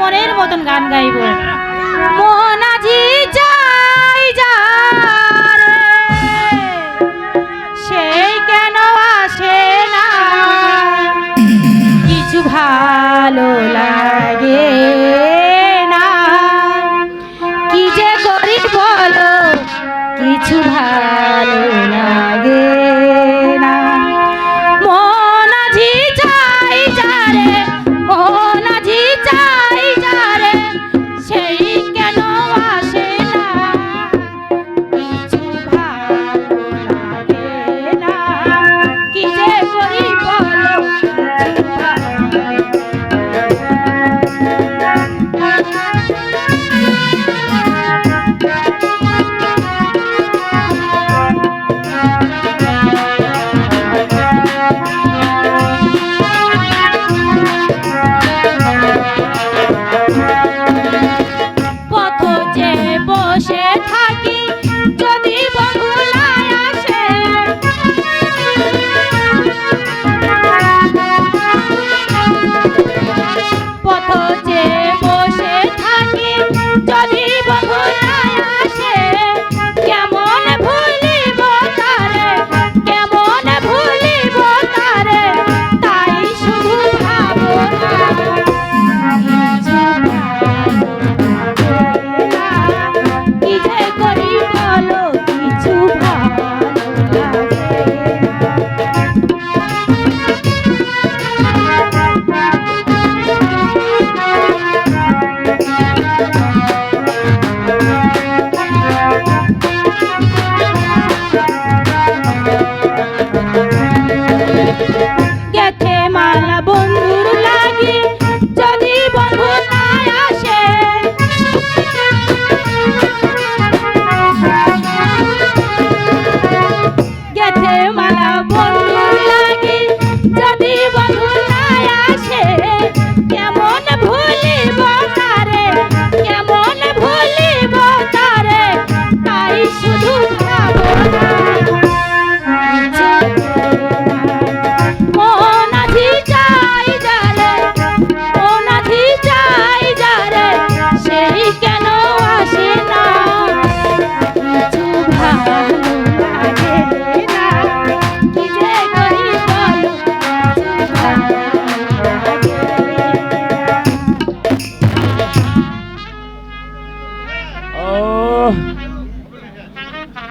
মনের মতন গান গাইব। মন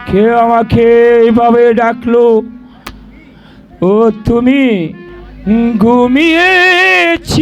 কেউ আমাকে এইভাবে ডাকলো? ও তুমি ঘুমিয়েছিল।